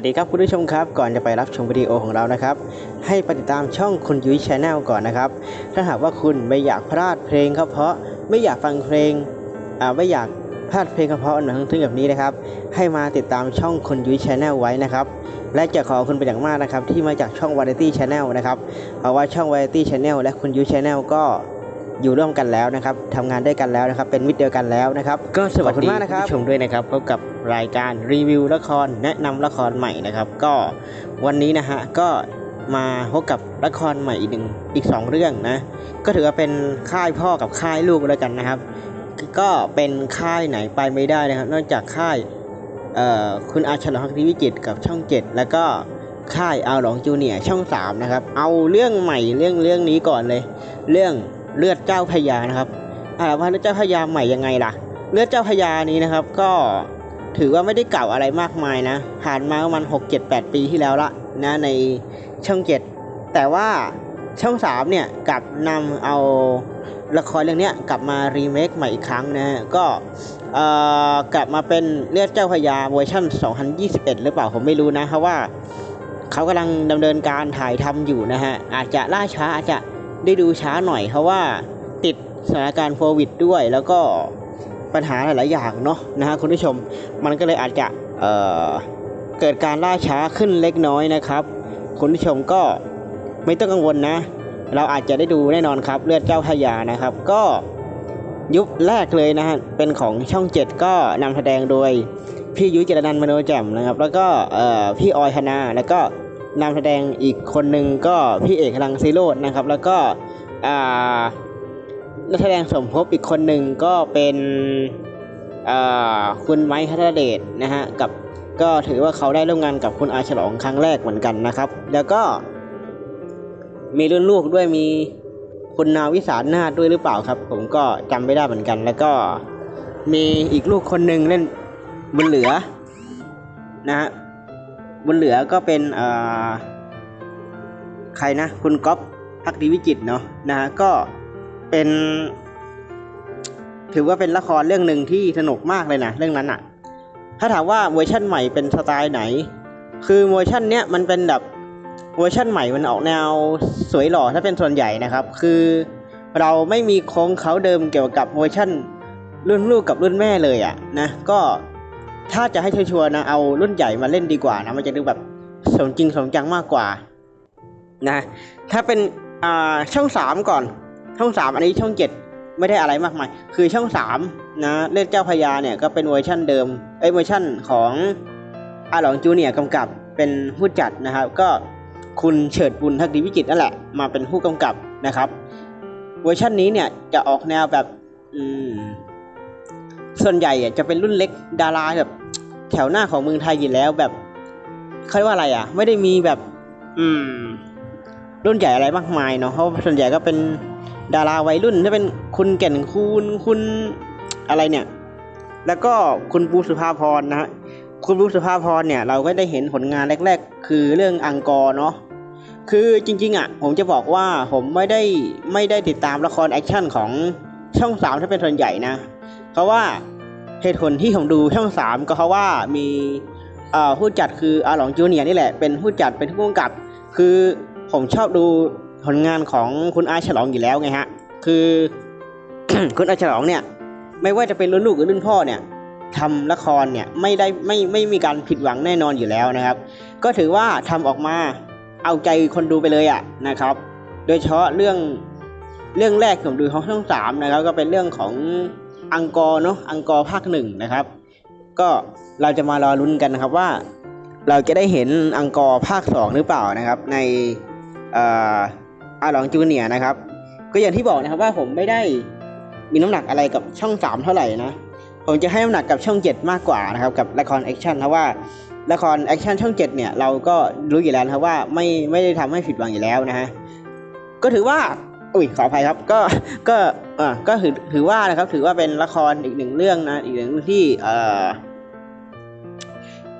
วัสดีครับคุณผู้ชมครับ ก่อนจะไปรับชมวิดีโอของเรานะครับ ให้ไปติดตามช่องคุณยุ้ยชาแนลก่อนนะครับ ถ้าหากว่าคุณไม่อยากพลาดเพลงเพราะไม่อยากฟังเพลงอ่าไม่อยากพลาดเพลงเพราะๆหนังทึ่งๆแบบนี้นะครับ ให้มาติดตามช่องคุณยุ้ยชาแนลไว้นะครับ และจะขอคุณเป็นอย่างมากนะครับ ที่มาจากช่อง Variety Channel นะครับเพราะว่าช่อง Variety Channel และคุณยุ้ยชาแนลก็ อยู่ร่วมกันแล้วนะครับทำงานด้วยกันแล้วนะครับ เป็นมิตรเดียวกันแล้วนะครับ ก็สวัสดีมากนะครับผู้ชมด้วยนะครับพบกับรายการรีวิวละครแนะนำละครใหม่นะครับ ก็วันนี้นะฮะก็มาพบกับละครใหม่อีกหนึ่งอีกสองเรื่องนะก็ถือว่าเป็นค่ายพ่อกับค่ายลูกแล้วกันนะครับ ก็เป็นค่ายไหนไปไม่ได้นะครับ นอกจากค่ายเอ่อคุณอาชลพักดีวิจิตรกับช่อง 7 แล้วก็ค่ายเอาหลองจูเนียร์ช่อง 3 นะครับ เอาเรื่องใหม่เรื่องเรื่องนี้ก่อนเลย เรื่อง เลือดเจ้าพระยานะครับอ่าว่าเลือดเจ้าพระยาใหม่ยังไงล่ะ เลือดเจ้าพระยานี้นะครับ ก็ถือว่าไม่ได้เก่าอะไรมากมายนะ ผ่านมาประมาณ6 7 8 ปีที่แล้วละนะในช่อง 7 แต่ว่าช่อง 3 เนี่ยกลับนำเอาละครเรื่องนี้กลับมารีเมคใหม่อีกครั้งนะฮะก็กลับมาเป็นเลือดเจ้าพระยาเวอร์ชัน2021 หรือเปล่าผมไม่รู้นะเพราะว่าเขากำลังดำเนินการถ่ายทำอยู่นะฮะอาจจะล่าช้าอาจจะ ได้ดูช้าหน่อยเพราะว่าติดสถานการณ์โควิดด้วยแล้วก็ปัญหาหลายๆอย่างเนาะนะฮะคุณผู้ชมมันก็เลยอาจจะเเกิดการล่าช้าขึ้นเล็กน้อยนะครับ คุณผู้ชมก็ไม่ต้องกังวลนะ เราอาจจะได้ดูแน่นอนครับเลือดเจ้าพยานะครับ ก็ยุคแรกเลยนะฮะเป็นของช่อง 7 ก็นำแสดงโดยพี่ยุ้ยเจรนันมโนแจ่มนะครับ แล้วก็พี่ออยธนาแล้วก็ นำแสดงอีกคนหนึ่งก็พี่เอกลังซีโรดนะครับ แล้วก็นักแสดงสมทบอีกคนหนึ่งก็เป็นคุณไม้คัทเดชนะฮะกับก็ถือว่าเขาได้ร่วมงานกับคุณอาฉลองครั้งแรกเหมือนกันนะครับ แล้วก็มีรุ่นลูกด้วยมีคุณนาวิสานาด้วยหรือเปล่าครับ ผมก็จำไม่ได้เหมือนกัน แล้วก็มีอีกลูกคนหนึ่งเล่นบุญเหลือนะฮะ บุญเหลือก็เป็นใครนะคุณก๊อฟพักดีวิจิตเนาะนะฮะก็เป็น ถือว่าเป็นละครเรื่องหนึ่งที่สนุกมากเลยนะเรื่องนั้นอะถ้าถามว่าเวอร์ชั่นใหม่เป็นสไตล์ไหน คือเวอร์ชันเนี้ยมันเป็นแบบเวอร์ชันใหม่มันออกแนวสวยหล่อถ้าเป็นส่วนใหญ่นะครับ คือเราไม่มีโค้งเขาเดิมเกี่ยวกับเวอร์ชันรุ่นลูกกับรุ่นแม่เลยอะนะก็ ถ้าจะให้ชัวร์นะเอารุ่นใหญ่มาเล่นดีกว่านะมันจะดูแบบสมจริงสมจังมากกว่านะถ้าเป็นอ่าช่องสามก่อน ช่องสามอันนี้ช่องเจ็ดไม่ได้อะไรมากมาย คือช่องสามนะเล่นเจ้าพญาเนี่ยก็เป็นเวอร์ชันเดิมเอ้ยเวอร์ชันของอาหลองจูเนียกำกับเป็นผู้จัดนะครับ ก็คุณเฉิดบุญทักดีวิจิตนั่นแหละมาเป็นผู้กำกับนะครับ เวอร์ชันนี้เนี่ยจะออกแนวแบบอืมส่วนใหญ่จะเป็นรุ่นเล็กดาราแบบ แถวหน้าของเมืองไทยอยู่แล้วแบบเขาเรียกว่าอะไรอะ ไม่ได้มีแบบ อืม รุ่นใหญ่อะไรมากมายเนาะเพราะส่วนใหญ่ก็เป็นดาราวัยรุ่นถ้าเป็นคุณแก่นคูณคุณอะไรเนี่ย แล้วก็คุณปูสุภาพรนะฮะคุณปูสุภาพรเนี่ย เราก็ได้เห็นผลงานแรก ๆ คือเรื่องอังกอร์เนาะคือจริง ๆ อะ ผมจะบอกว่าผมไม่ได้ไม่ได้ติดตามละครแอคชั่นของช่องสามถ้าเป็นส่วนใหญ่นะ เพราะว่า เหตุผลที่ผมดูช่องสามก็เพราะว่ามีผู้จัดคืออาหลองจูเนียนี่แหละเป็นผู้จัดเป็นผู้กำกับ คือผมชอบดูผลงานของคุณอาฉลองอยู่แล้วไงฮะ คือคุณอาฉลองเนี่ย ไม่ว่าจะเป็นรุ่นลูกหรือรุ่นพ่อเนี่ยทำละครเนี่ยไม่ได้ไม่ไม่มีการผิดหวังแน่นอนอยู่แล้วนะครับ ก็ถือว่าทำออกมาเอาใจคนดูไปเลยอะนะครับ โดยเฉพาะเรื่องเรื่องแรกที่ผมดูของช่องสามนะครับ ก็เป็นเรื่องของ อังกอร์เนาะอังกอร์ภาคหนึ่งนะครับ ก็เราจะมารอลุ้นกันนะครับว่า เราจะได้เห็นอังกอร์ภาคสองหรือเปล่านะครับ ในอาหลองจูเนียนะครับ ก็อย่างที่บอกนะครับว่าผมไม่ได้มีน้ำหนักอะไรกับช่องสามเท่าไหร่นะผมจะให้น้ำหนักกับช่องเจ็ดมากกว่านะครับกับละครแอคชั่นเพราะว่าละครแอคชั่นช่องเจ็ดเนี่ยเราก็รู้อยู่แล้วนะครับว่าไม่ไม่ได้ทำให้ผิดหวังอยู่แล้วนะฮะก็ถือว่า อุ้ยขออภัยครับ ก็ก็อ่าก็ถือถือว่านะครับ ถือว่าเป็นละครอีกหนึ่งเรื่องนะอีกหนึ่งที่เอ่อ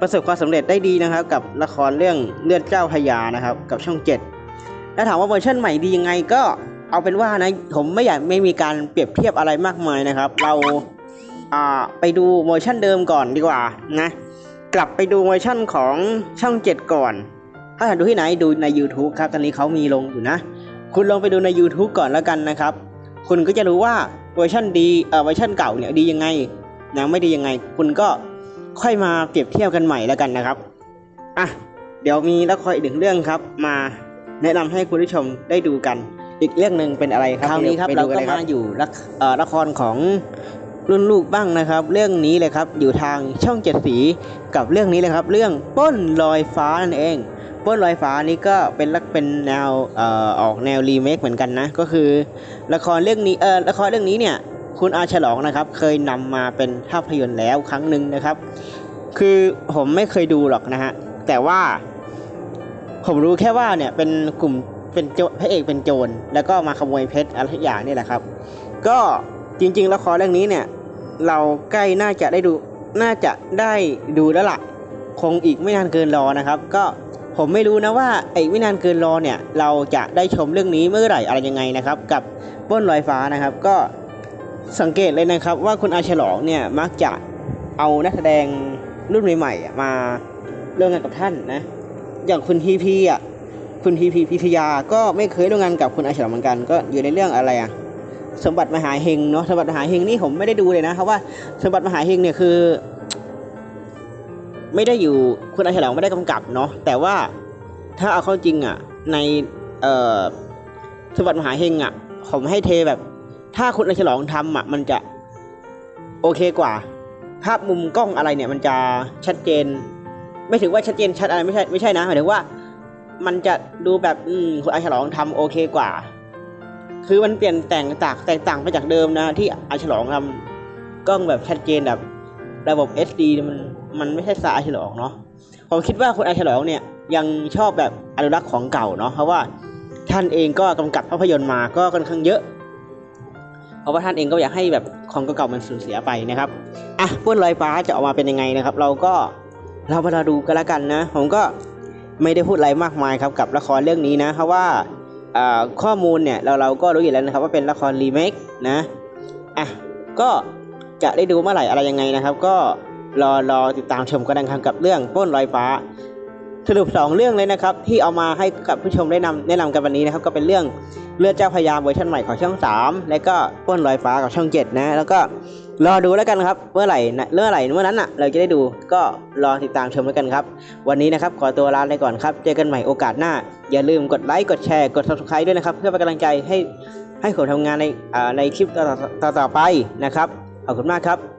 ประสบความสำเร็จได้ดีนะครับ กับละครเรื่องเลือดเจ้าพระยานะครับ กับช่องเจ็ดแล้วถามว่าเวอร์ชันใหม่ดียังไงก็เอาเป็นว่านะผมไม่อยากไม่มีการเปรียบเทียบอะไรมากมายนะครับ เราอ่าไปดูเวอร์ชันเดิมก่อนดีกว่านะกลับไปดูเวอร์ชั่นของช่องเจ็ดก่อน ถ้าอยากดูที่ไหนดูใน YouTube ครับ ตอนนี้เขามีลงอยู่นะ คุณลองไปดูใน YouTube ก่อนแล้วกันนะครับ คุณก็จะรู้ว่าเวอร์ชันดีเอ่อเวอร์ชันเก่าเนี่ยดียังไงยังไม่ดียังไง คุณก็ค่อยมาเปรียบเทียบกันใหม่แล้วกันนะครับอะเดี๋ยวมีละครอีกหนึ่งเรื่องครับ มาแนะนำให้คุณผู้ชมได้ดูกัน อีกเรื่องหนึ่งเป็นอะไรครับคราวนี้ครับเราก็มาอยู่ละเอ่อละครของรุ่นลูกบ้างนะครับ เรื่องนี้เลยครับอยู่ทางช่องเจ็ดสีกับเรื่องนี้เลยครับ เรื่องปล้นลอยฟ้านั่นเอง ปล้นลอยฟ้านี้ก็เป็นลักเป็นแนวเอ่อออกแนวรีเมคเหมือนกันนะ ก็คือละครเรื่องนี้เออละครเรื่องนี้เนี่ยคุณอาฉลองนะครับ เคยนำมาเป็นภาพยนตร์แล้วครั้งหนึ่งนะครับ คือผมไม่เคยดูหรอกนะฮะแต่ว่าผมรู้แค่ว่าเนี่ยเป็นกลุ่มเป็นโจพระเอกเป็นโจรแล้วก็มาขโมยเพชรอะไรทุกอย่างนี่แหละครับ ก็จริงๆละครเรื่องนี้เนี่ยเราใกล้น่าจะได้ดูน่าจะได้ดูแล้วล่ะคงอีกไม่นานเกินรอนะครับ ก็ ผมไม่รู้นะว่าไอ้ไม่นานเกินรอเนี่ยเราจะได้ชมเรื่องนี้เมื่อไหร่อะไรยังไงนะครับ กับป้นลอยฟ้านะครับ ก็สังเกตเลยนะครับ ว่าคุณอาฉลองเนี่ยมักจะเอานักแสดงรุ่นใหม่ๆมาร่วมงานกับท่านนะ อย่างคุณทีพีอะคุณทีพีพิทยาก็ไม่เคยร่วมงานกับคุณอาฉลองเหมือนกัน ก็อยู่ในเรื่องอะไรอะสมบัติมหาเฮงเนาะสมบัติมหาเฮงนี่ผมไม่ได้ดูเลยนะเพราะว่าสมบัติมหาเฮงเนี่ยคือ ไม่ได้อยู่คุณอาฉลองไม่ได้กำกับเนาะแต่ว่าถ้าเอาเข้าจริงอะในเอ่อสมบัติมหาเฮงอะผมให้เทแบบ ถ้าคุณอาฉลองทำอะมันจะโอเคกว่า ภาพมุมกล้องอะไรเนี่ยมันจะชัดเจน ไม่ถึงว่าชัดเจนชัดอะไรไม่ใช่ไม่ใช่นะหมายถึงว่ามันจะดูแบบอืมคุณอาฉลองทำโอเคกว่า คือมันเปลี่ยนแต่งตางแตกต่างไปจากเดิมนะ ที่อาฉลองทำกล้องแบบชัดเจนแบบ ระบบ SD มัน มันไม่ใช่สายฉลองเนาะผมคิดว่าคุณอาฉลองเนี่ยยังชอบแบบอนุรักษ์ของเก่าเนาะเพราะว่าท่านเองก็กำกับภาพยนตร์มาก็ค่อนข้างเยอะ เพราะว่าท่านเองก็อยากให้แบบของเก่าๆมันสูญเสียไปนะครับอะป้วนลอยฟ้าจะออกมาเป็นยังไงนะครับ เราก็เรามาดูกันล้วกันนะ ผมก็ไม่ได้พูดอะไรมากมายครับกับละครเรื่องนี้นะเพราะว่าข้อมูลเนี่ยเราเราก็รู้อยู่แล้วนะครับว่าเป็นละครรีเมคนะอะก็จะได้ดูเมื่อไหร่อะไรยังไงนะครับ ก็ รอรอติดตามชมกันนะครับกับเรื่องป้นลอยฟ้า สรุปสองเรื่องเลยนะครับ ที่เอามาให้กับผู้ชมได้นำแนะนำกันวันนี้นะครับ ก็เป็นเรื่องเลือดเจ้าพระยาเวอร์ชันใหม่ของช่อง 3 และก็ป้นลอยฟ้ากับช่อง 7 นะ แล้วก็รอดูแล้วกันครับเมื่อไหร่เมื่อไหร่เมื่อนั้นอะ เราจะได้ดูก็รอติดตามชมแล้วกันครับ วันนี้นะครับขอตัวลาไปก่อนครับ เจอกันใหม่โอกาสหน้า อย่าลืมกดไลค์กดแชร์กด subscribe ด้วยนะครับ เพื่อเป็นกำลังใจให้ให้ผมทำงานในในคลิปต่อต่อๆไปนะครับขอบคุณมากครับ